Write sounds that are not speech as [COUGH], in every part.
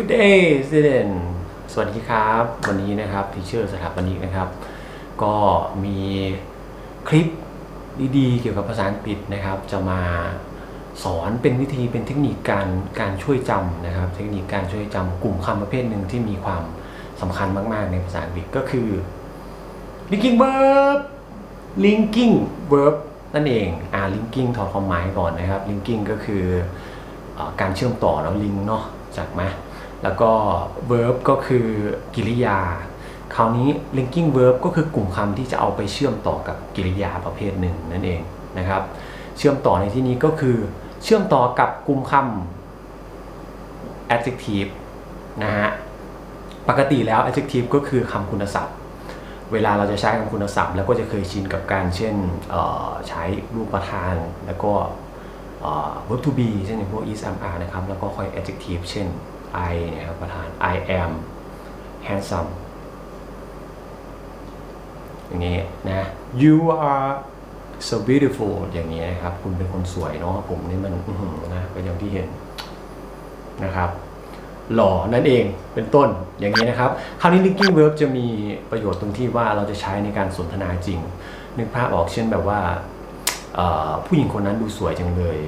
Good day student สวัสดีครับ วันนี้นะครับทีเชอร์สถาปนิกนะครับ ก็มีคลิปดีๆ เกี่ยวกับภาษาอังกฤษนะครับ จะมาสอนเป็นวิธีเป็นเทคนิคการการช่วยจำนะครับ เทคนิคการช่วยจำกลุ่มคำประเภทหนึ่งที่มีความสำคัญมาก ๆ ในภาษาอังกฤษก็คือ linking verb linking verb นั่นเองอ่า linking ถอดความหมายก่อนนะครับ linking ก็คือออการเชื่อมต่อแล้ว link เนาะจากไหม แล้วก็ verb ก็คือกริยา คราวนี้ linking verb ก็คือกลุ่มคำที่จะเอาไปเชื่อมต่อกับกริยาประเภทหนึ่งนั่นเองนะครับ เชื่อมต่อในที่นี้ก็คือ เชื่อมต่อกับกลุ่มคำ adjective นะฮะ ปกติแล้ว adjective ก็คือคำคุณศัพท์ เวลาเราจะใช้คำคุณศัพท์ แล้วก็จะเคยชินกับการเช่นใช้รูปประธานแล้วก็ verb to be เช่นพวก is am are นะครับ แล้วก็ค่อย adjective เช่น I นะครับประธาน I am handsome อย่างนี้นะ you are so beautiful อย่างนี้นะครับ คุณเป็นคนสวยเนาะผมนี่มันนะก็อย่างที่เห็นนะครับหล่อนั่นเองเป็นต้นอย่างนี้นะครับ คราวนี้ linking verb จะมีประโยชน์ตรงที่ว่าเราจะใช้ในการสนทนาจริง นึกภาพออกเช่นแบบว่า ผู้หญิงคนนั้นดูสวยจังเลย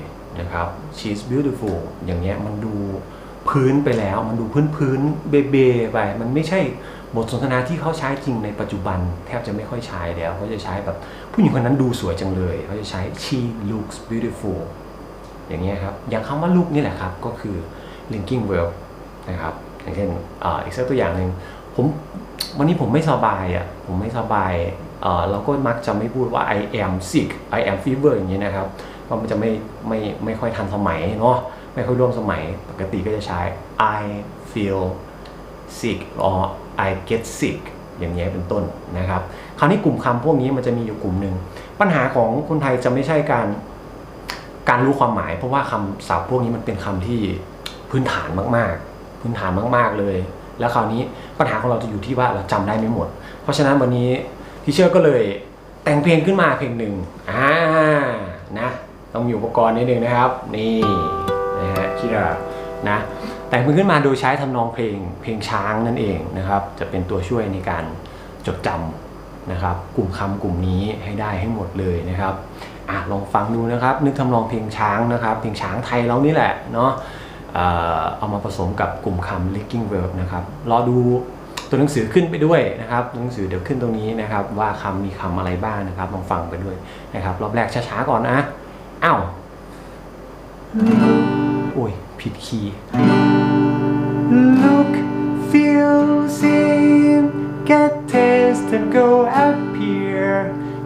นะครับ she's beautiful อย่างเงี้ยมันดู พื้นไปแล้ว มันดูพื้นพื้นเบเบไป มันไม่ใช่บทสนทนาที่เขาใช้จริงในปัจจุบัน แทบจะไม่ค่อยใช้แล้วเขาจะใช้แบบผู้หญิงคนนั้นดูสวยจังเลยเขาจะใช้ she looks beautiful อย่างเงี้ยครับอย่างคำว่า look นี่แหละครับ ก็คือ linking verb นะครับอย่างเช่นอ,อีกสักตัวอย่างหนึ่งผมวันนี้ผมไม่สบายอะผมไม่สบายเราก็มักจะไม่พูดว่า I am sick I am fever อย่างนี้นะครับเพราะมันจะไม่ไม่ไม่ค่อยทันสมัยเนาะ ไม่ค่อยร่วมสมัย ปกติก็จะใช้ I feel sick or I get sick อย่างนี้เป็นต้นนะครับ คราวนี้กลุ่มคำพวกนี้มันจะมีอยู่กลุ่มหนึ่ง ปัญหาของคนไทยจะไม่ใช่การการรู้ความหมาย เพราะว่าคำศัพท์พวกนี้มันเป็นคำที่พื้นฐานมากๆ พื้นฐานมากๆเลย แล้วคราวนี้ปัญหาของเราจะอยู่ที่ว่าเราจำได้ไม่หมด เพราะฉะนั้นวันนี้ทีเชอร์ก็เลยแต่งเพลงขึ้นมาเพลงหนึ่งอ่านะต้องมีอุปกรณ์นิดนึงนะครับ นี่ นะฮะคิรานะแต่งเพลงขึ้นมาโดยใช้ทำนองเพลงเพลงช้างนั่นเองนะครับ จะเป็นตัวช่วยในการจดจำนะครับ กลุ่มคำกลุ่มนี้ให้ได้ให้หมดเลยนะครับอะลองฟังดูนะครับ นึกทำนองเพลงช้างนะครับ เพลงช้างไทยเรานี่แหละเนาะเอามาผสมกับกลุ่มคำ linking verb นะครับรอดูตัวหนังสือขึ้นไปด้วยนะครับหนังสือเดี๋ยวขึ้นตรงนี้นะครับ ว่าคำมีคำอะไรบ้างนะครับ ลองฟังไปด้วยนะครับ รอบแรกช้าๆก่อนนะอ้าว อ้ยผิดคีย์ Look, feel, see, get, taste, and go up here.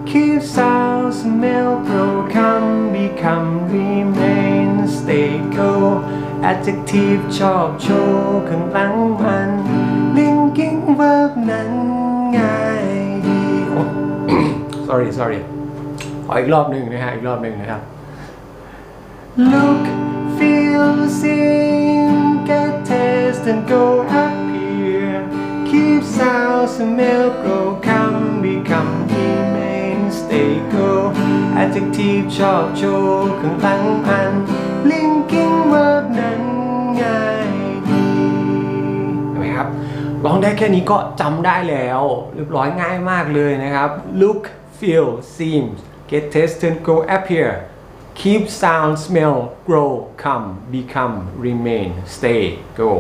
Keep, sound, smell, grow, come, become, remain, stay, go. Adjective ชอบโชว์ข้างหลังมัน linking verb นั้นง่ายดีโอ้ [COUGHS] sorry sorry ขออีกรอบหนึ่งนะฮะ อีกรอบหนึ่งนะครับ Look, feel, see, get, taste, and go up here. Keep, sound, smell, grow, come, become, remain, stay, go. Adjective ชอบโชว์ข้างหลังอัน linking verb นั้นง่ายดีเห็นไหมครับร้องได้แค่นี้ก็จำได้แล้วเรียบร้อยง่ายมากเลยนะครับ look feel seem get taste and go appear keep sound smell grow come become remain stay go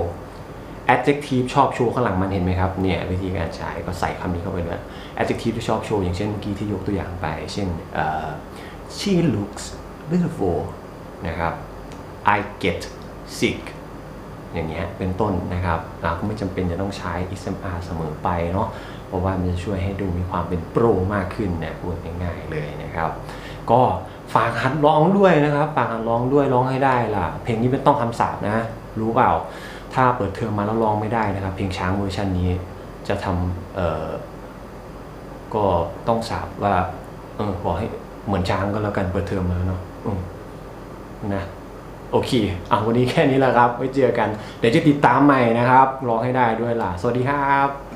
adjective ชอบโชว์ข้างหลังมันเห็นไหมครับเนี่ยวิธีการใช้ก็ใส่คำนี้เข้าไปด้วย adjective ที่ชอบโชว์อย่างเช่นเมื่อกี้ที่ยกตัวอย่างไป เช่นเอ่อ she looks beautiful นะครับ I get sick อย่างเงี้ยเป็นต้นนะครับเราก็ไม่จำเป็นจะต้องใช้ XMR เสมอไปเนาะเพราะว่ามันจะช่วยให้ดูมีความเป็นโปรมากขึ้นนะพูดง่ายๆเลยนะครับ ก็ ฝากหัดร้องด้วยนะครับ ฝากหัดร้องด้วยร้องให้ได้ล่ะ เพลงนี้เป็นต้องคำสาปนะ รู้เปล่า ถ้าเปิดเทอมมาแล้วร้องไม่ได้นะครับ เพลงช้างเวอร์ชันนี้จะทำเอ่อก็ต้องสาบว่า เออขอให้เหมือนช้างก็แล้วกันเปิดเทอมมาแล้วเนาะนะโอเคอะวันนี้แค่นี้แหละครับ ไว้เจอกัน เดี๋ยวจะติดตามใหม่นะครับ ร้องให้ได้ด้วยล่ะ สวัสดีครับ